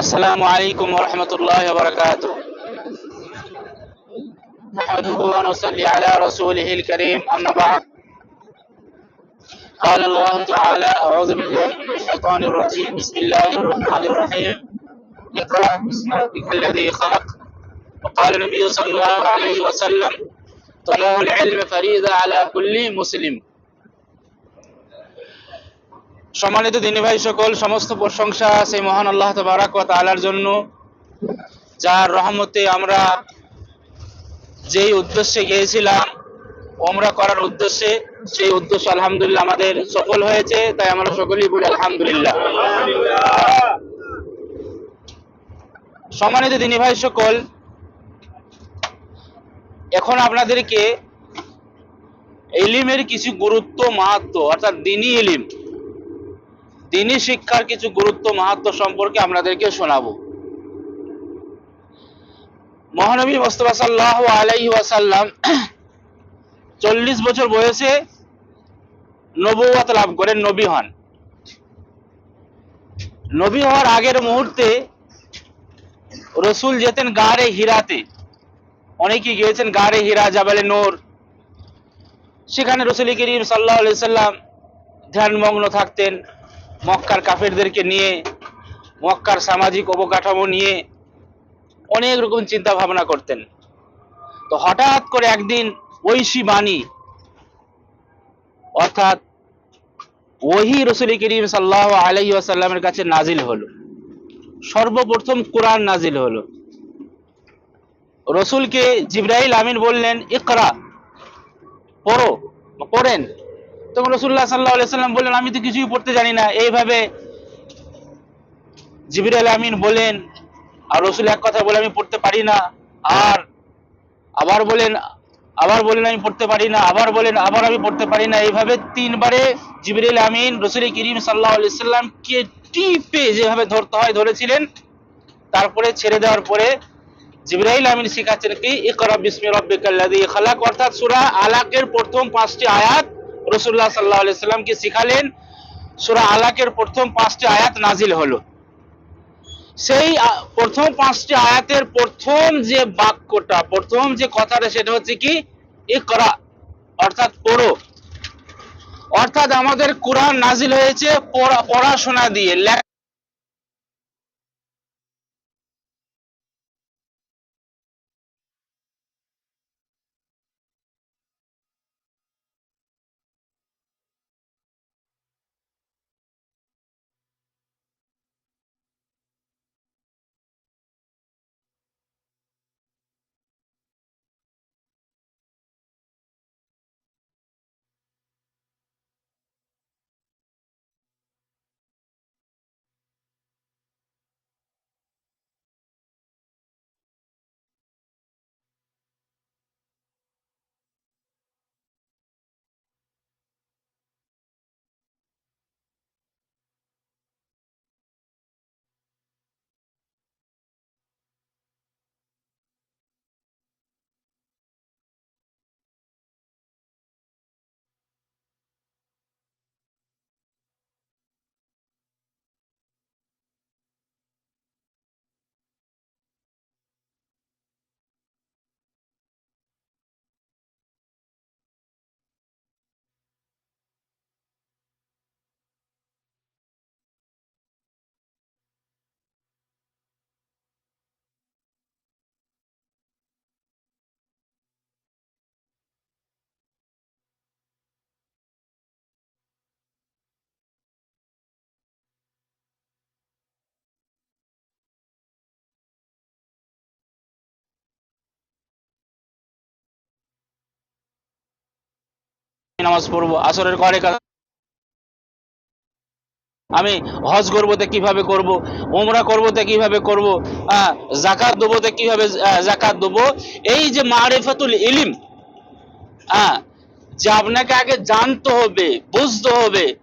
السلام عليكم ورحمة الله وبركاته. نحمده ونصلي على رسوله الكريم أما بعد. قال الله تعالى أعوذ بالله من الشيطان الرجيم. بسم الله الرحمن الرحيم. اقرأ باسم ربك الذي خلق. وقال النبي صلى الله عليه وسلم طلب العلم فريضة على كل مسلم. সম্মানিত দিনী ভাই সকল, সমস্ত প্রশংসা সেই মহান আল্লাহ তবারাক ওয়া তাআলার জন্য। যার রহমতে আমরা যেই উদ্দেশ্যে গিয়েছিলাম, ওমরা করার উদ্দেশ্যে, সেই উদ্দেশ্য আলহামদুলিল্লাহ আমাদের সফল হয়েছে, তাই আমরা সকলেই বলি আলহামদুলিল্লাহ। সম্মানিত দিনী ভাই সকল, এখন আপনাদেরকে এলিমের কিছু গুরুত্ব মাহাত্ম অর্থাৎ দিনী এলিম দিনী শিক্ষার কিছু গুরুত্ব, মাহাত্ম সম্পর্কে আপনাদেরকে শোনাবো। মহানবী মোস্তফা সাল্লাহ আলাইহি ওয়াসাল্লাম চল্লিশ বছর বয়সে নবুয়াত লাভ করেন, নবী হন। নবী হওয়ার আগের মুহূর্তে রসুল যেতেন গাড়ে হীরাতে। অনেকেই গিয়েছেন গাড়ে হীরা, জাবালে নূর। সেখানে রসুল করিম সাল্লাহ সাল্লাম ধ্যানমগ্ন থাকতেন। মক্কার কাফেরদেরকে নিয়ে, মক্কার সামাজিক অবকাঠামো নিয়ে অনেক রকম চিন্তা ভাবনা করতেন। তো হঠাৎ করে একদিন ঐশী বাণী, অর্থাৎ ওহি রসুল করিম সাল্লাহ আলহি আসাল্লামের কাছে নাজিল হলো। সর্বপ্রথম কোরআন নাজিল হলো। রসুলকে জিব্রাইল আমিন বললেন, ইকরা, পড়ো, পড়েন। তখন রসুল্লাহ সাল্লাহ সাল্লাম বললেন, আমি তো কিছুই পড়তে জানি না। এইভাবে জিবিরাল আমিন বলেন আর রসুল এক কথা বলে, আমি পড়তে পারি না। আর আবার বলেন আবার বলেন আমি পড়তে পারি না। আবার বলেন আবার আমি পড়তে পারি না। এইভাবে তিনবারে জিবরিল আমিন রসুল করিম সাল্লাহ সাল্লামকে টিপে যেভাবে ধরতে হয়, ধরেছিলেন। তারপরে ছেড়ে দেওয়ার পরে জিবরাইল আমিন শিখাচ্ছেন কি, ইকরা বিসমি রব্বিকাল্লাযী খালাক। অর্থাৎ সূরা আলাকের প্রথম পাঁচটি আয়াত রসুল্লাহ সাল্লাহ সাল্লামকে শিখালেন, সুরা আলাকের প্রথম পাঁচটি আয়াত নাজিল হলো। সেই প্রথম পাঁচটি আয়াতের প্রথম যে বাক্যটা, প্রথম যে কথাটা সেটা হচ্ছে কি? এ করা অর্থাৎ পড়ো। অর্থাৎ আমাদের কোরআন নাজিল হয়েছে, পড়া- পড়াশোনা দিয়ে নামাজ পড়ব, আসরের ঘরে কা- আমি হজ করব তে কীভাবে করব ওমরা করব তে কীভাবে করব জাকাত দেবো তে কীভাবে জাকাত দেবো, এই যে মারেফাতুল ইলিম হ্যাঁ যে আপনাকে আগে জানতে হবে, বুঝতে হবে,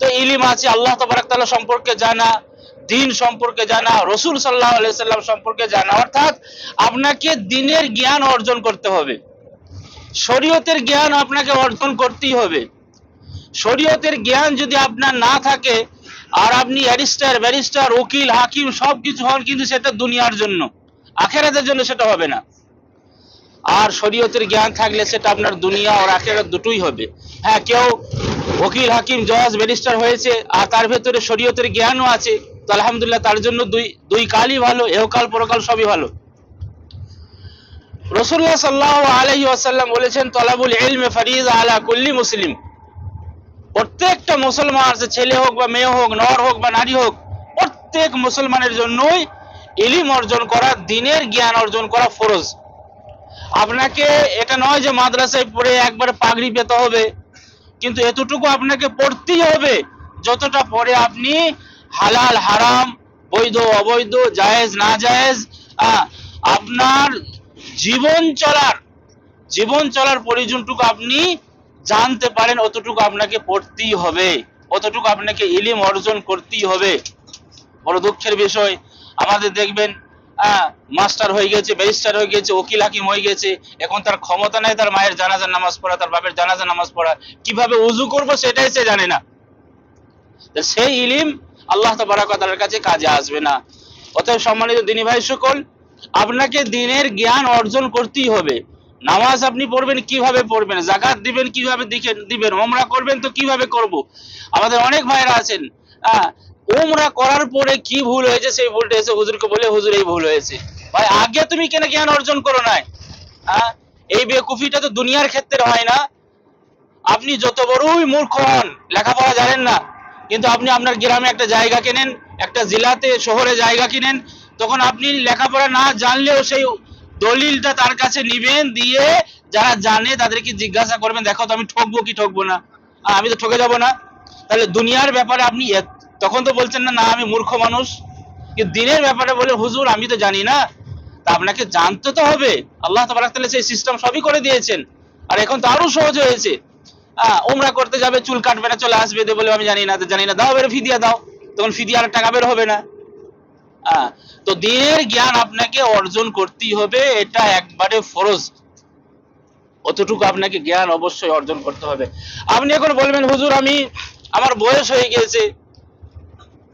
তো ইলিম আছে, আল্লাহ তবরাক তাআলা সম্পর্কে জানা, দিন সম্পর্কে জানা, রসুল সাল্লাহ সাল্লাম সম্পর্কে জানা, অর্থাৎ আপনাকে দিনের জ্ঞান অর্জন করতে হবে। শরীয়তের জ্ঞান আপনাকে অর্জন করতেই হবে। শরীয়তের জ্ঞান যদি আপনার না থাকে, আর আপনি অ্যারিস্টার, ব্যারিস্টার, উকিল, হাকিম সব কিছু হন কিন্তু সেটা দুনিয়ার জন্য। আখেরাতের জন্য সেটা হবে না। আর শরীয়তের জ্ঞান থাকলে সেটা আপনার দুনিয়া আর আখেরাত দুটোই হবে। হ্যাঁ কেউ উকিল, হাকিম, জজ, ব্যারিস্টার হয়েছে, আর তার ভেতরে শরীয়তের জ্ঞানও আছে, তো আলহামদুলিল্লাহ তার জন্য দুই দুই কালই ভালো, এহকাল, পরকাল সবই ভালো। রসুল্লাহ সাল্লাহ আলহি আসাল্লাম বলেছেন, তলাবুল ইলমে ফরিজ আলা কুল্লি মুসলিম। প্রত্যেকটা মুসলমান আছে ছেলে হোক বা মেয়ে হোক, নর হোক বা নারী হোক, প্রত্যেক মুসলমানের জন্যই ইলিম অর্জন করা, দিনের জ্ঞান অর্জন করা ফরজ। আপনাকে, এটা নয় যে মাদ্রাসায় পড়ে একবার পাগড়ি পেতে হবে, কিন্তু এতটুকু আপনাকে পড়তেই হবে, যতটা পরে আপনি হালাল, হারাম, বৈধ, অবৈধ, জায়েজ, না জায়েজ আপনার জীবন চলার জীবন চলার পরিজনটুকু আপনি জানতে পারেন, অতটুকু আপনাকে পড়তেই হবে, অতটুকু আপনাকে ইলিম অর্জন করতেই হবে। বড় দুঃখের বিষয়, আমাদের দেখবেন মাস্টার হয়ে গেছে, ব্যারিস্টার হয়ে গেছে উকিল হাকিম হয়ে গেছে, এখন তার ক্ষমতা নাই, তার মায়ের জানাজার নামাজ পড়া, তার বাপের জানাজার নামাজ পড়া, কীভাবে উজু করব সেটাই সে জানে না। সেই ইলিম আল্লাহ তাবারাকাতার কাছে কাজে আসবে না। অতএব সম্মানিত দিনী ভাই, সকল আপনাকে দিনের জ্ঞান অর্জন করতেই হবে। নামাজ আপনি পড়বেন, কীভাবে পড়বেন? জাকাত দিবেন, কীভাবে দিবেন? ওমরা করবেন তো কীভাবে করব? আমাদের অনেক ভাইরা আছেন। ওমরা করার পরে কি ভুল হয়েছে? সেই ভুলটা এসে হুজুরকে বলে, হুজুর, এই ভুল হয়েছে। ভাই, আগে তুমি কেন জ্ঞান অর্জন করো নাই? এই বেকুফিটা তো দুনিয়ার ক্ষেত্রে হয় না। আপনি যত বড়ই মূর্খ হন, লেখাপড়া জানেন না, কিন্তু আপনি আপনার গ্রামে একটা জায়গা কেনেন, একটা জেলাতে, শহরে জায়গা কিনেন তখন আপনি লেখাপড়া না জানলেও সেই দলিলটা তার কাছে নিবেন, দিয়ে যারা জানে তাদেরকে জিজ্ঞাসা করবেন, দেখো তো আমি ঠকবো কি ঠকবো না? আমি তো ঠকে যাব না। তাহলে দুনিয়ার ব্যাপারে আপনি তখন তো বলছেন না না, আমি মূর্খ মানুষ। কিন্তু দিনের ব্যাপারে বলে, হুজুর, আমি তো জানি না। তা আপনাকে জানতে তো হবে। আল্লাহ তাবারাক তাআলা সেই সিস্টেম সবই করে দিয়েছেন। আর এখন তো আরও সহজ হয়েছে। হ্যাঁ উমরা করতে যাবে, চুল কাটবে না, চলে আসবে দিয়ে বলে, আমি জানি না জানি না। দাও বেরো ফিদিয়া দাও। তখন ফিদিয়ার টাকা বের হবে না। তো দিনের জ্ঞান আপনাকে অর্জন করতেই হবে, এটা একবারে ফরজ। অতটুকু আপনাকে জ্ঞান অবশ্যই অর্জন করতে হবে। আপনি এখন বলবেন, হুজুর, আমি, আমার বয়স হয়ে গিয়েছে,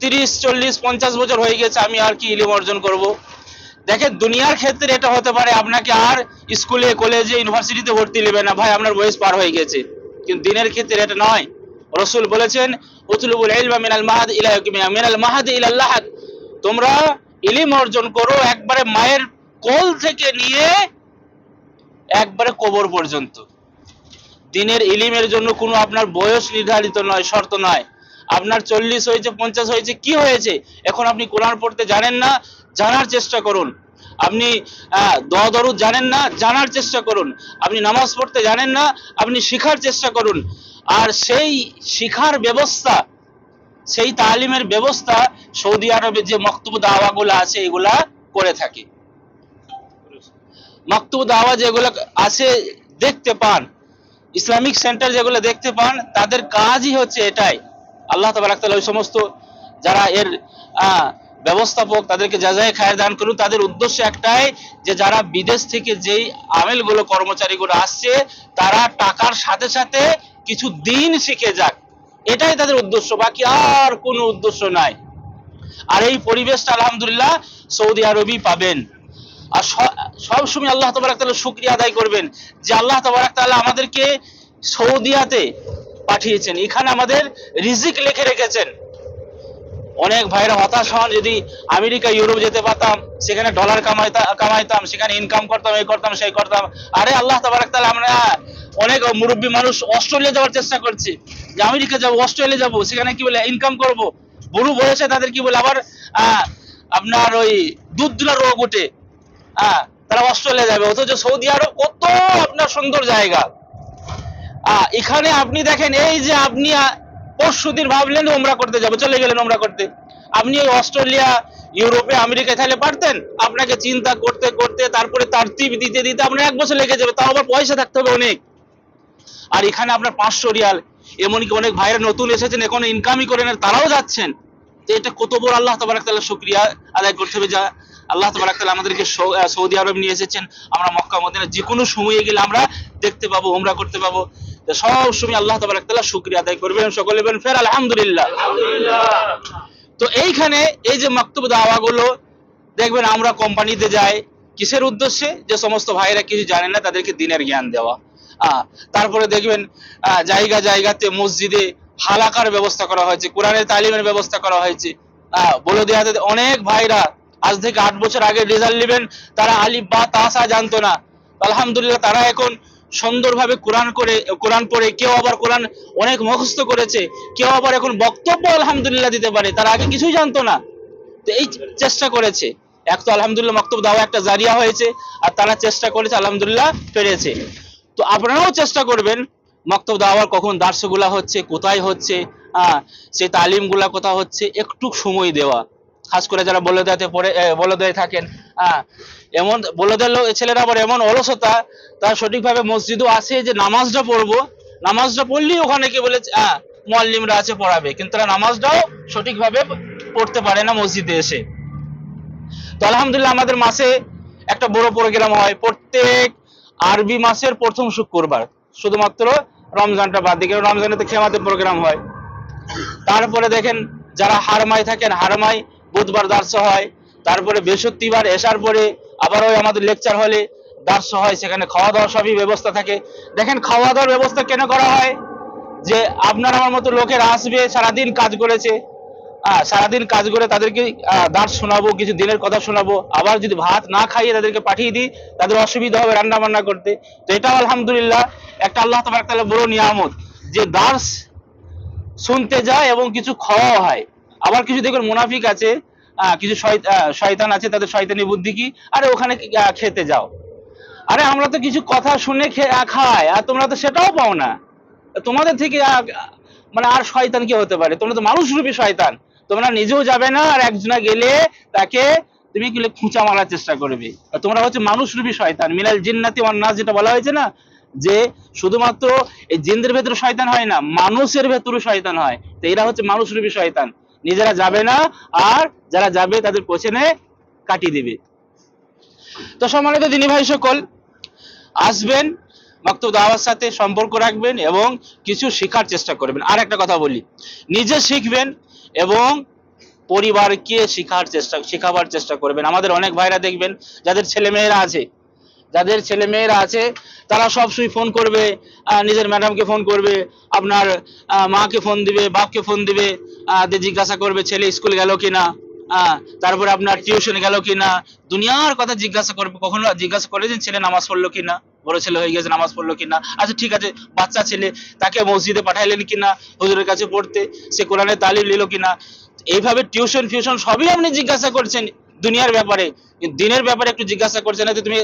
তিরিশ, চল্লিশ, পঞ্চাশ বছর হয়ে গেছে, আমি আর কি ইলিম অর্জন করব? দেখেন, দুনিয়ার ক্ষেত্রে এটা হতে পারে, আপনাকে আর স্কুলে, কলেজে, ইউনিভার্সিটিতে ভর্তি নেবে না। ভাই, আপনার বয়স পার হয়ে গেছে। কিন্তু দিনের ক্ষেত্রে এটা নয়। রসুল বলেছেন মিনাল মাহাদ ইলা মিনাল মাহাদ ইলা লাহাদ তোমরা ইলিম অর্জন করো একবারে মায়ের কোল থেকে নিয়ে একবারে কবর পর্যন্ত। দিনের ইলিমের জন্য কোনো আপনার বয়স নির্ধারিত নয়, শর্ত নয়। আপনার চল্লিশ হয়েছে, পঞ্চাশ হয়েছে, কি হয়েছে? এখন আপনি কোরআন পড়তে জানেন না, জানার চেষ্টা করুন। আপনি দোয়া দরুদ জানেন না, জানার চেষ্টা করুন। আপনি নামাজ পড়তে জানেন না, আপনি শিখার চেষ্টা করুন। আর সেই শিখার ব্যবস্থা সেই তালিমের ব্যবস্থা সৌদি আরবে যে মক্তব দাওয়াগুলো আছে, এগুলা করে থাকে। মক্তব দাওয়া যেগুলো আছে, দেখতে পান। ইসলামিক সেন্টার যেগুলো দেখতে পান, তাদের কাজই হচ্ছে এটাই। আল্লাহ তাআলা ওই সমস্ত যারা এর ব্যবস্থাপক, তাদেরকে যাজায় খায়ের দান করুন, তাদের উদ্দেশ্য একটাই যে যারা বিদেশ থেকে যেই আমেলগুলো কর্মচারীগুলো আসছে, তারা টাকার সাথে সাথে কিছু দিন শিখে যাক। এটাই তাদের উদ্দেশ্য, বাকি আর কোনো উদ্দেশ্য নাই। আর এই পরিবেশটা আলহামদুলিল্লাহ সৌদি আরবই পাবেন। আর সব সময় আল্লাহ তবরাক তাআলা শুক্রিয়া আদায় করবেন যে আল্লাহ তবরাক তাআলা আমাদেরকে সৌদিয়াতে পাঠিয়েছেন। এখানে আমাদের রিজিক লিখে রেখেছেন। অনেক ভাইরা হতাশ হন, যদি আমেরিকা, ইউরোপ যেতে পারতাম, সেখানে ডলার কামাইতা, কামাইতাম, সেখানে ইনকাম করতাম এই করতাম, সেই করতাম। আরে আল্লাহ তাবারাক তাআলা আমরা অনেক মুরব্বী মানুষ অস্ট্রেলিয়া যাওয়ার চেষ্টা করছে। যে আমেরিকা যাব, অস্ট্রেলিয়া যাব, সেখানে কি বলে ইনকাম করব? বুড়ো বয়সে তাদের কি বলে, আবার আপনার ওই দুধ দুলা রোগ ওঠে। হ্যাঁ তারা অস্ট্রেলিয়া যাবে, অথচ সৌদি আরব কত আপনার সুন্দর জায়গা। এখানে আপনি দেখেন, এই যে আপনি পরশু দিন ভাবলেন ওমরা করতে যাব, চলে গেলেন ওমরা করতে। আপনি ওই অস্ট্রেলিয়া, ইউরোপে, আমেরিকায় তাহলে পারতেন? আপনাকে চিন্তা করতে করতে, তারপরে তার টিপ দিতে দিতে আপনার এক বছর লেগে যাবে, তাও আবার পয়সা থাকতে হবে অনেক। আর এখানে আপনার পাঁচশো রিয়াল এমনকি অনেক ভাইরা নতুন এসেছেন, এখন ইনকামই করেন আর তারাও যাচ্ছেন। তো এটা কত বড় আল্লাহ তবরাক তাআলা শুকরিয়া আদায় করতে হবে যা আল্লাহ তবরাক তাআলা আমাদেরকে সৌদি আরব নিয়ে এসেছেন। আমরা মক্কা, মদিনা যে কোনো সময়ে গেলে আমরা দেখতে পাবো ওমরা করতে পাবো। সব সময় আল্লাহ তাবারাক তাআলা শুকরিয়া আদায় করবেন সকলে বলেন ফের আলহামদুলিল্লাহ। তো এইখানে এই যে মাকতুব দাওয়াগুলো, দেখবেন আমরা কোম্পানিতে যাই, কিসের উদ্দেশ্যে? যে সমস্ত ভাইরা কিছু জানে না, তাদেরকে দিনের জ্ঞান দেওয়া। তারপরে দেখবেন জায়গা জায়গাতে মসজিদে হালাকার ব্যবস্থা করা হয়েছে, কোরআনের তালিমের ব্যবস্থা করা হয়েছে। বলে দেওয়াতে অনেক ভাইরা আজ থেকে আট বছর আগে রেজাল্ট নেবেন, তারা আলিফ বা তাসা জানতো না। আলহামদুলিল্লাহ, তারা এখন সুন্দরভাবে কোরআন করে, কোরআন পড়ে, কেউ আবার কোরআন অনেক মুখস্থ করেছে, কেউ আবার এখন বক্তব্য আলহামদুলিল্লাহ দিতে পারে, তারা আগে কিছুই জানতো না। তো এই চেষ্টা করেছে। এক তো আলহামদুলিল্লাহ, মক্তব দেওয়া একটা জারিয়া হয়েছে, আর তারা চেষ্টা করেছে, আলহামদুলিল্লাহ, পেরেছে। তো আপনারাও চেষ্টা করবেন মক্তব দাওয়ার কখন দার্সগুলা হচ্ছে, কোথায় হচ্ছে, আহ, সেই তালিমগুলা কোথায় হচ্ছে, একটু সময় দেওয়া। খাস করে যারা বলে দেয়াতে পড়ে বলে দেয় থাকেন হ্যাঁ এমন বলে দেয় ছেলেরা আবার এমন অলসতা, তার সঠিকভাবে মসজিদও আসে যে নামাজটা পড়ব, নামাজটা পড়লেই ওখানে কি বলে হ্যাঁ মোয়াল্লিমরা আছে, পড়াবে। কিন্তু তারা নামাজটাও সঠিকভাবে পড়তে পারে না মসজিদে এসে। তো আলহামদুলিল্লাহ আমাদের মাসে একটা বড় প্রোগ্রাম হয়, প্রত্যেক আরবি মাসের প্রথম শুক্রবার, শুধুমাত্র রমজানটা বাদ দিয়ে রমজানে তো খেমাতের প্রোগ্রাম হয়। তারপরে দেখেন, যারা হারমাই থাকেন হারমাই বুধবার দার্স হয়, তারপরে বৃহস্পতিবার এসার পরে আবার ওই আমাদের লেকচার হলে দার্স হয়, সেখানে খাওয়া দাওয়া সবই ব্যবস্থা থাকে। দেখেন খাওয়া দাওয়ার ব্যবস্থা কেন করা হয়? যে আপনার আমার মতো লোকের আসবে, সারাদিন কাজ করেছে সারাদিন কাজ করে তাদেরকে দাঁত শোনাবো, কিছু দিনের কথা শোনাবো। আবার যদি ভাত না খাইয়ে তাদেরকে পাঠিয়ে দিই, তাদের অসুবিধা হবে রান্না বান্না করতে। তো এটাও আলহামদুলিল্লাহ একটা আল্লাহ তোমার তাহলে বড় নিয়ামত, যে দার্স শুনতে যায় এবং কিছু খাওয়াও হয়। আবার কিছু দেখবেন মুনাফিক আছে কিছু শয়তান আছে, তাদের শয়তানি বুদ্ধি কি? আরে ওখানে খেতে যাও। আরে আমরা তো কিছু কথা শুনে খাই, আর তোমরা তো সেটাও পাও না। তোমাদের থেকে মানে আর শয়তান কি হতে পারে? তোমরা তো মানুষ রূপী শয়তান। তোমরা নিজেও যাবে না আর একজনা গেলে তাকে তুমি গেলে খুঁচা মারার চেষ্টা করবে। তোমরা হচ্ছে মানুষ রূপী শয়তান মিনাল জিন্নাতি ওয়ান্নাস যেটা বলা হয়েছে না, যে শুধুমাত্র এই জিনদের ভেতরে শয়তান হয় না, মানুষের ভেতরে শয়তান হয়। তো এরা হচ্ছে মানুষ রূপী শয়তান। নিজেরা যাবে না আর যারা যাবে তাদের পেছনে কাটিয়ে দিবে। তো সম্মানিত দিনী ভাই সকল, আসবেন মক্তব দাওয়ার সাথে সম্পর্ক রাখবেন এবং কিছু শেখার চেষ্টা করবেন। আর একটা কথা বলি, নিজে শিখবেন এবং পরিবারকে শেখার চেষ্টা, শেখাবার চেষ্টা করবেন। আমাদের অনেক ভাইরা দেখবেন, যাদের ছেলে মেয়েরা আছে, যাদের ছেলে মেয়েরা আছে, তারা সবসময় ফোন করবে নিজের ম্যাডামকে ফোন করবে, আপনার মাকে ফোন দিবে, বাপকে ফোন দিবে দিয়ে জিজ্ঞাসা করবে, ছেলে স্কুল গেল কিনা? তারপরে আপনার টিউশন গেল কিনা? দুনিয়ার কথা জিজ্ঞাসা করবে, কখনো জিজ্ঞাসা করে যে ছেলে নামাজ পড়ল কিনা? বড় ছেলে হয়ে গেছে, নামাজ পড়ল কিনা? আচ্ছা ঠিক আছে, বাচ্চা ছেলে, তাকে মসজিদে পাঠাইলেন কিনা? হুজুরের কাছে পড়তে, সে কোরআনের তালিম নিল কিনা? এইভাবে টিউশন ফিউশন সবই আপনি জিজ্ঞাসা করছেন দুনিয়ার ব্যাপারে। দিনের ব্যাপারে একটু জিজ্ঞাসা করছেন না যে তুমি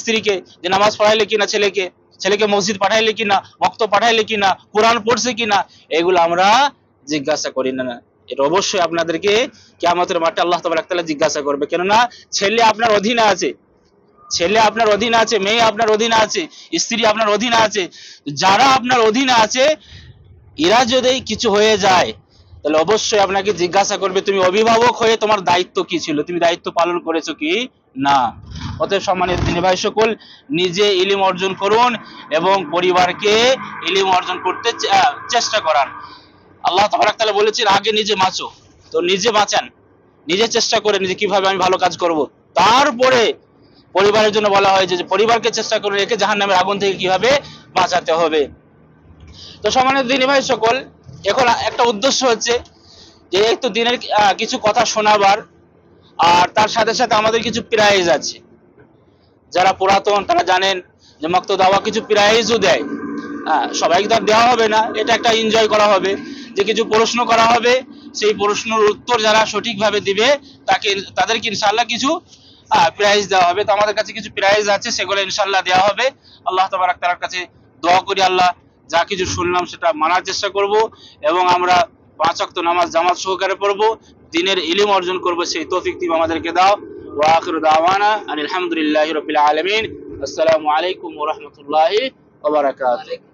স্ত্রীকে, যে নামাজ পড়াইলে কিনা ছেলেকে? ছেলেকে মসজিদ পাঠাইলে কিনা? ভক্ত পাঠাইলে কিনা? কোরআন পড়ছে কিনা? এগুলো আমরা জিজ্ঞাসা করি না। এটা অবশ্যই আপনাদেরকে কেয়ামতের মাঠে আল্লাহ তাআলা জিজ্ঞাসা করবে। কেননা ছেলে আপনার অধীনে আছে। ছেলে আপনার অধীনে আছে, মেয়ে আপনার অধীনে আছে, স্ত্রী আপনার অধীনে আছে, যারা আপনার অধীনে আছে, এরা যদি কিছু হয়ে যায়, তাহলে অবশ্যই আপনাকে জিজ্ঞাসা করবে, তুমি অভিভাবক হয়ে তোমার দায়িত্ব কি ছিল? তুমি দায়িত্ব পালন করেছ কি? না। অতএব সম্মানিত তিনি ভাই সকল, নিজে ইলিম অর্জন করুন এবং পরিবারকে ইলিম অর্জন করতে চেষ্টা করান। আল্লাহ তাআলা বলেছেন, আগে নিজে বাঁচো। তো নিজে বাঁচান। নিজে চেষ্টা করে নিজে কীভাবে আমি ভালো কাজ করব। তারপরে পরিবারের জন্য বলা হয়েছে যে পরিবারকে চেষ্টা করে রেখে জাহান নামের আগুন থেকে কীভাবে বাঁচাতে হবে। তো সম্মানিত দিনী ভাই সকল, এখন একটা উদ্দেশ্য হচ্ছে যে তো দিনের কিছু কথা শোনাবার, আর তার সাথে সাথে আমাদের কিছু প্রাইজ আছে। যারা পুরাতন, তারা জানেন যে মক্ত দাওয়া কিছু প্রাইজও দেয়। হ্যাঁ সবাইকে তো দেওয়া হবে না, এটা একটা এনজয় করা হবে। যে কিছু প্রশ্ন করা হবে, সেই প্রশ্নের উত্তর যারা সঠিকভাবে দিবে, তাকে, তাদেরকে ইনশাল্লাহ কিছু প্রাইজ দেওয়া হবে। তো আমাদের কাছে কিছু প্রাইজ আছে, সেগুলো ইনশাল্লাহ দেওয়া হবে। আল্লাহ তাআলার কাছে দোয়া করি আল্লাহ, যা কিছু শুনলাম সেটা মানার চেষ্টা করব এবং আমরা পাঁচ ওয়াক্ত নামাজ জামাত সহকারে পড়ব, দিনের ইলিম অর্জন করব, সেই তৌফিক তুমি আমাদেরকে দাও। ওয়া আখিরু দাওয়ানা আলহামদুলিল্লাহি রাব্বিল আলামিন। আসসালামু আলাইকুম রাহমাতুল্লাহি ওয়া বারাকাতুহু।